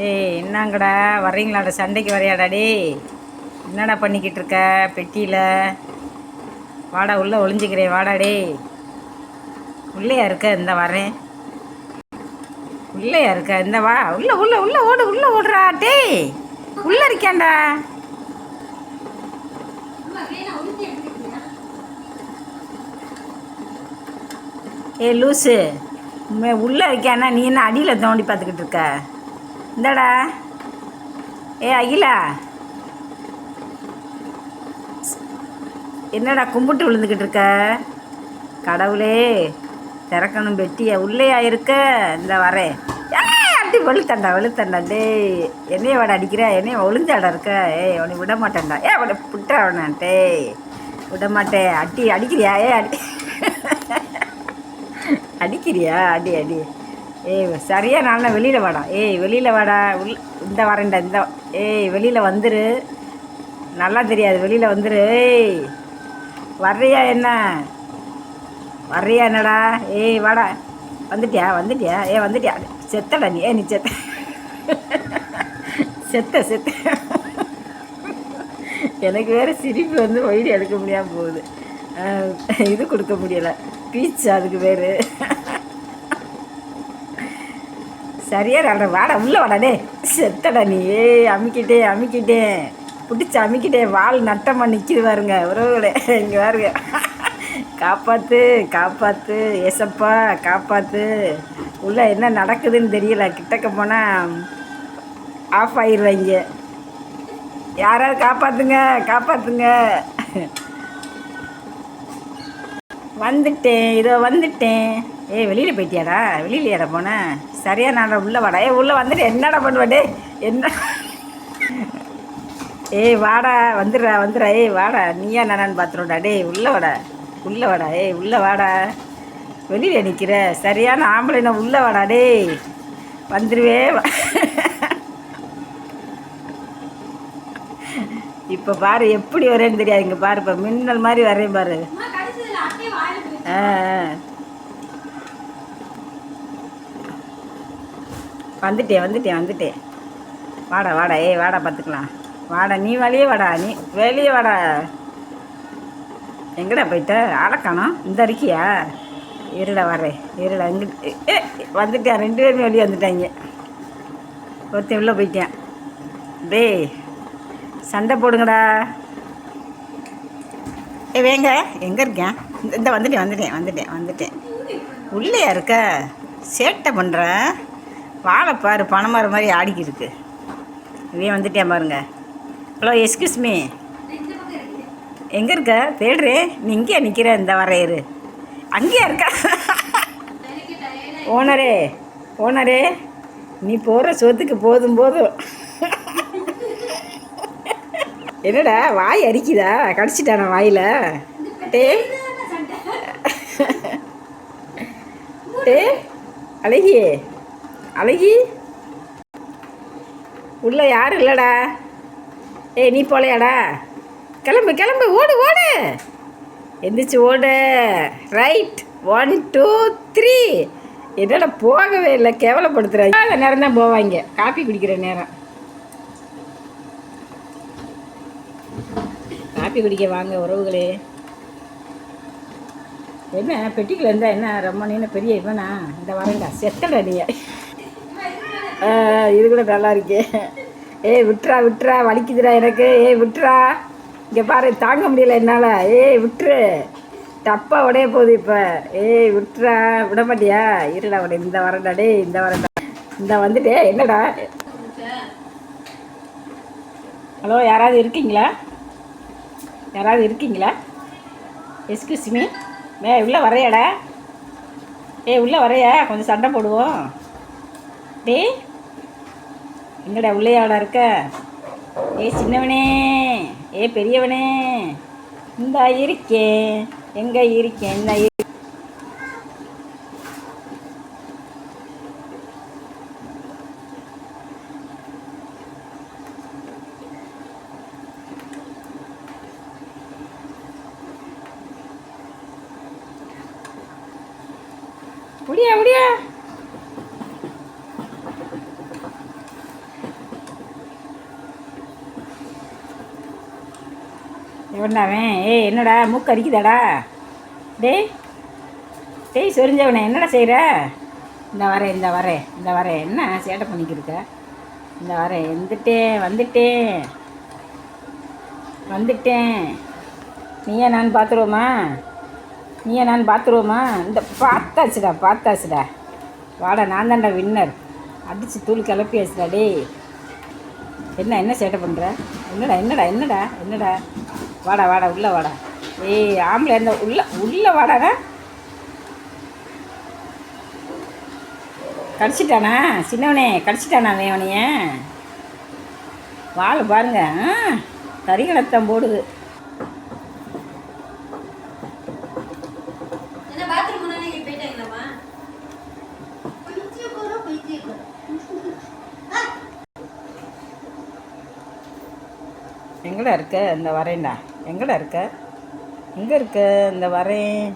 ஏய் என்னங்கடா? வர்றீங்களாடா? சண்டைக்கு வரையாடா டே என்னடா பண்ணிக்கிட்டு இருக்க? பெட்டியில். வாடா உள்ளே ஒளிஞ்சிக்கிறேன் வாடா டே உள்ளேயா இருக்க? இந்த வரேன். உள்ளேயா இருக்க? இந்த வா. உள்ள உள்ள உள்ள ஓடு உள்ள ஓடுறா டேய். உள்ள இருக்கேன்டா. ஏ லூசு. உள்ளே உள்ள நீ என்ன அடியில் தோண்டி பார்த்துக்கிட்டு இருக்க? இந்தடா. ஏ அகிலா. என்னடா கும்பிட்டு விழுந்துக்கிட்டு இருக்க? கடவுளே திறக்கணும் பெட்டிய உள்ளேயா இருக்க? இந்த வரேன் அப்படி வெளுத்தண்டா வெளுத்தண்டா. டேய் என்னைய வாட அடிக்கிற? என்னைய ஒளிஞ்சாடா இருக்க? ஏய் உன்னை விட மாட்டேன்டா. ஏ அவனை புட்டுற அவனை டேய். விட மாட்டேன். அட்டி அடிக்கிறியா? ஏ அடி. அடிக்கிறியா? அடி அடி. ஏய் சரியா நான் வெளியில் வாடா. ஏய் வெளியில் வாடா. உள்ள இந்த வரேன்டா இந்த ஏய் வெளியில் வந்துரு. நல்லா தெரியாது வெளியில் வந்துரு. ஏய் வர்றியா என்ன? வர்றியா என்னடா? ஏய் வாடா. வந்துட்டியா? வந்துட்டியா? ஏ வந்துட்டியா? செத்தடா நீ. ஏ நீ செத்த. செத்த செத்த. எனக்கு வேறு சிரிப்பு வந்து ஒயிடு எடுக்க முடியாமல் போகுது. இது கொடுக்க முடியலை. பீச் அதுக்கு பேர். சரியா ராடா வாடா உள்ளே வாடாடே செத்தடா நீ. ஏய் அமுக்கிட்டே அமுக்கிட்டேன் பிடிச்சி அமுக்கிட்டே வால் நட்டமாக நிற்கிது பாருங்க. உறவுகளே இங்கே பாருங்க. காப்பாற்று காப்பாற்று எசப்பா காப்பாற்று உள்ளே என்ன நடக்குதுன்னு தெரியல. கிட்டக்க போனால் ஆஃப் ஆயிடுவாங்க யாராவது காப்பாற்றுங்க காப்பாற்றுங்க வந்துட்டேன் இதோ வந்துட்டேன். ஏய் வெளியில் போயிட்டியாடா? வெளியிலையாடா போனேன் சரியா நான் உள்ளே வாடா. ஏய் உள்ளே வந்துட்டு என்னடா பண்ணுவ? டே என்ன? ஏய் வாடா. வந்துடுறா வந்துடுறா. ஏய் வாடா. நீயா நானான்னு பார்த்துருடா டேய் உள்ளே வாடா. உள்ளே வாடா. ஏய் உள்ளே வாடா. வெளியில் நிற்கிற சரியான ஆம்பளை நான் உள்ளே வாடா. டேய் வந்துடுவே. இப்போ பாரு எப்படி வரேன்னு தெரியாது. இங்கே பாரு இப்போ மின்னல் மாதிரி வரேன் பாரு. ஆ. வந்துட்டேன் வந்துட்டேன் வந்துட்டேன் வாடா வாடா ஏய் வாடா பார்த்துக்கலாம். வாடா நீ வெளியே வாடா நீ வெளியே வாடா. எங்கடா போயிட்ட? அடக்கணும் இந்த இருக்கியா இருடா வரேன் இருடா இங்கிட்டு ஏ வந்துட்டேன். ரெண்டு பேருமே வெளியே வந்துட்டாங்க. ஒருத்தன் உள்ளே போயிட்டேன். டேய் சண்டை போடுங்கடா. ஏ வேங்க எங்கே இருக்கேன்? இந்த- இந்த வந்துட்டேன் வந்துட்டேன் வந்துட்டேன் வந்துட்டேன். உள்ளேயா இருக்க? சேட்டை பண்ணுறேன் வாழை பாரு மரம் மாதிரி ஆடிக்கி இருக்கு இவன் வந்துட்டேன் பாருங்க. ஹலோ எஸ்கியூஸ் மீ எங்கே இருக்க? தேடுறே. நீ இங்கேயா நிற்கிற இந்த வரையரு அங்கேயா இருக்க? ஓனரே ஓனரே நீ போகிற சொத்துக்கு போதும் போதும். என்னடா வாய் அரிக்குதா? கடிச்சிட்டானா வாயில்? டே. டே அழகியே. அழகி? உள்ளே யாரும் இல்லைடா. ஏய் நீ போலையாடா? கிளம்பு கிளம்பு ஓடு ஓடு. எந்திரிச்சு ஓடு. ரைட் ஒன் டூ த்ரீ என்னடா போகவே இல்லை. கேவலப்படுத்துகிறாங்க நேரம் தான் போவாங்க காப்பி குடிக்கிற நேரம். காப்பி குடிக்க வாங்க உறவுகளே. என்ன பெட்டிக்கில் இருந்தால் என்ன? ரொம்ப நீன பெரிய இவனா. இந்த வரேன்டா செத்தடா நீ. இது கூட நல்லா இருக்கே. ஏய் விட்டுறா விட்டுறா வலிக்குதுடா எனக்கு. ஏய் விட்டுறா. இங்கே பாரு தாங்க முடியல என்னால். ஏய் விட்டுரு. டப்பா உடைய போகுது இப்போ. ஏய் விட்டுறா. விட மாட்டியா? இருடா உடைய இந்த வரேன்டா டேய் இந்த வரண்டா இந்த வந்துட்டே என்னடா? ஹலோ யாராவது இருக்கீங்களா? யாராவது இருக்கீங்களா? எஸ்கியூஸ் மீ மே உள்ளே வரையாடா. ஏய் உள்ளே வரையா? கொஞ்சம் சண்டை போடுவோம். டே எங்கடா உள்ளையாடா இருக்க? ஏ சின்னவனே. ஏ பெரியவனே. இந்த இருக்கேன். எங்க இருக்கேன்? என்ன முடியா முடியா? இவன்டாவன் ஏய் என்னடா மூக்கு அரிக்குதாடா டேய் டேய் சொரிஞ்சவனே என்னடா செய்கிற இந்த வரேன் இந்த வரேன் இந்த வரேன் என்ன சேட்டை பண்ணிக்கிருக்க இந்த வரேன் வந்துட்டேன் வந்துட்டேன் வந்துட்டேன் நீயே நான் பார்த்துருவோமா நீயே நான் பார்த்துருவோமா இந்த பார்த்தாச்சுடா பார்த்தாச்சுடா. வாடா நான் தான்டா வின்னர் அடித்து தூள் கிளப்பியாச்சுடா டேய். என்ன என்ன சேட்டை பண்ணுற என்னடா என்னடா என்னடா என்னடா? வாடா வாடா உள்ளே வாடா. ஏய் ஆம்பளை இருந்த உள்ள உள்ளே வாடாடா. கடிச்சிட்டானா? சின்னவனே கடிச்சிட்டானா அவன் அவனைய? வாழை பாருங்க ஆ கறிகலத்தான் போடுது. எங்கடா இருக்க இந்த வரேன்டா எங்கடா இருக்க? எங்கே இருக்க? இந்த வரேன்.